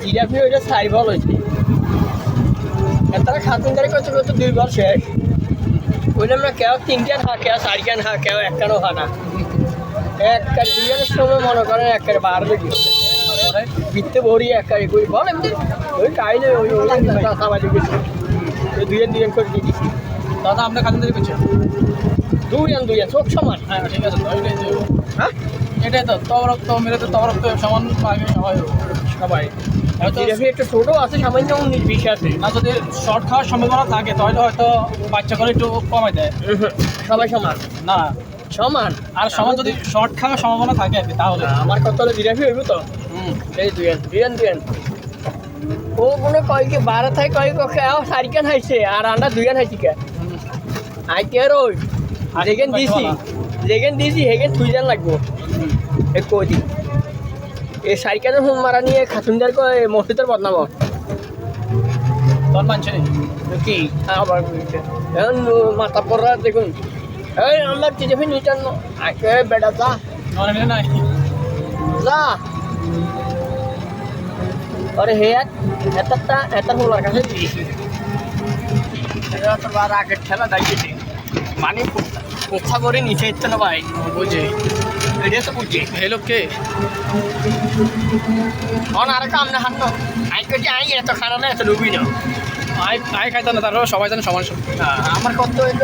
জিরাফি ওইটা সাইবল হয়েছে তারা খাতুনদারি করতে করতে দুইবার শেষ। ওইটা আমরা কেউ তিনটান হা কেউ চারখান হা কেউ একখানও হা না। একটা দুজনের সময় মনে করেন একের বার দেখি বিত্তে ভরি একারে করি। বল এমনি। ওই কাইলে ওই ওই সামাজিক ওই দুজন দুজন করে দিয়ে দিছি দাদা। আমরা খাতিনদারি করছেন দুজন দুজন চোখ সমান। হ্যাঁ ঠিক আছে হ্যাঁ এটাই তো। তবরক তো মেরে তো তবরক তো সমান আগে হয়। সবাই। একটু ছোটো আছে সামান্য বিশ আছে। না যদি শর্ট খাওয়ার সম্ভাবনা থাকে তাহলে হয়তো বাচ্চা করে একটু কমাই দেয়। সবাই সমান। না। সমান। আর সমান যদি শর্ট খাওয়ার সম্ভাবনা থাকে আর কি তাহলে। আমার কথা হলো জিরাফি হইব তো? ও কোনো কয়কে বারো থাকে কয় খাও চারিখান হাইছে আর আমরা দুজন হাইছি কে। আইতে আর ওই যেখান দিছি যেখান দিছি সেখান দুইজন লাগবো। এ কই দি। এই সাইকেলের হুম মারা নিয়ে খাতুনদার কয় মসজিদের বদনাম। তোর মানছে কি? আবার এখন মাথা পড়া দেখুন। এই আমার নিটান বেটা যা। নাই। যা। আরে হে এতটা এত হোলার কাছে দিয়েছি এটা তোর বার আগের খেলা দাঁড়িয়েছে মানে কোথা করে নিচে ইচ্ছে না ভাই? বুঝে এটা তো বুঝছি এই লোককে অন আর কাম না হাত আই কেটে আই এত খানা না এত ডুবি না। আয় আয় খাইতে না তারপর সবাই জানে সমান আমার কত হইল?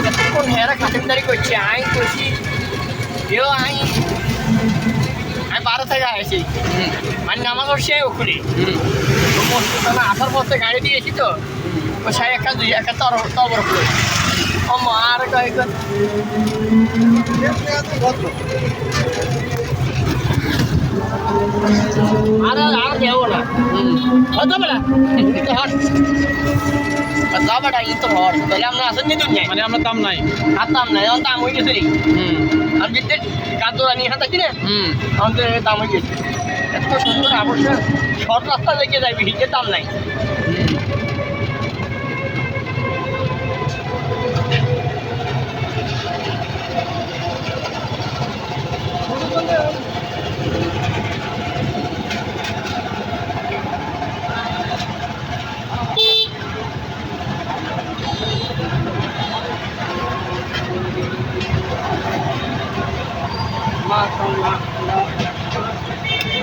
এতক্ষণ হেরা খাতিরদারি করছে? আই করছি এও আই। বারো থেকে আসি মানে নামাজ পড়ছে ওখানে মসজিদ আসার পথে গাড়ি দিয়েছি তো। সাই একটা, দুই একটা তর তবর করে আর আর আর দেবো না। হতো বেড়া হট যা ই তো হট তাহলে আমরা আসেন নি দুনিয়ায় মানে আমরা দাম নাই। হাতাম না এখন দাম হয়ে গেছে রে। হুম। আর বিদ্যুৎ কাদরা নিয়ে হাতাচ্ছি না হুম। আমাদের দাম হয়ে গেছে। এত সুন্দর আবশ্যক। শর্ট রাস্তা দেখে যাবি হিটের দাম নাই।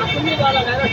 আপনি বলা যায় না